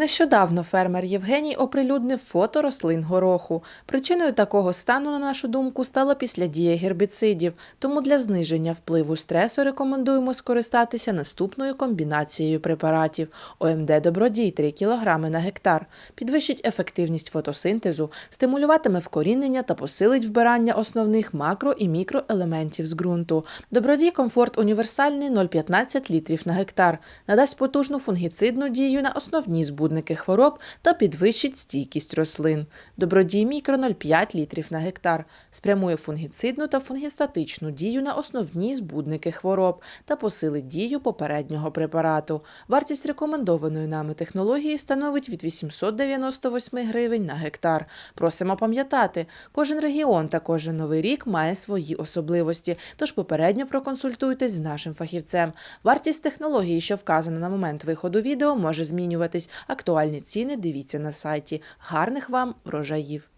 Нещодавно фермер Євгеній оприлюднив фото рослин гороху. Причиною такого стану, на нашу думку, стала післядія гербіцидів. Тому для зниження впливу стресу рекомендуємо скористатися наступною комбінацією препаратів: ОМД Добродій 3 кг на гектар. Підвищить ефективність фотосинтезу, стимулюватиме вкорінення та посилить вбирання основних макро і мікроелементів з ґрунту. Добродій комфорт універсальний 0,15 літрів на гектар. Надасть потужну фунгіцидну дію на основні збудники хвороб та підвищить стійкість рослин. Добродій мікро 0,5 літрів на гектар. Спрямує фунгіцидну та фунгістатичну дію на основні збудники хвороб та посилить дію попереднього препарату. Вартість рекомендованої нами технології становить від 898 гривень на гектар. Просимо пам'ятати, кожен регіон та кожен новий рік має свої особливості, тож попередньо проконсультуйтесь з нашим фахівцем. Вартість технології, що вказана на момент виходу відео, може змінюватись. Актуальні ціни дивіться на сайті. Гарних вам врожаїв!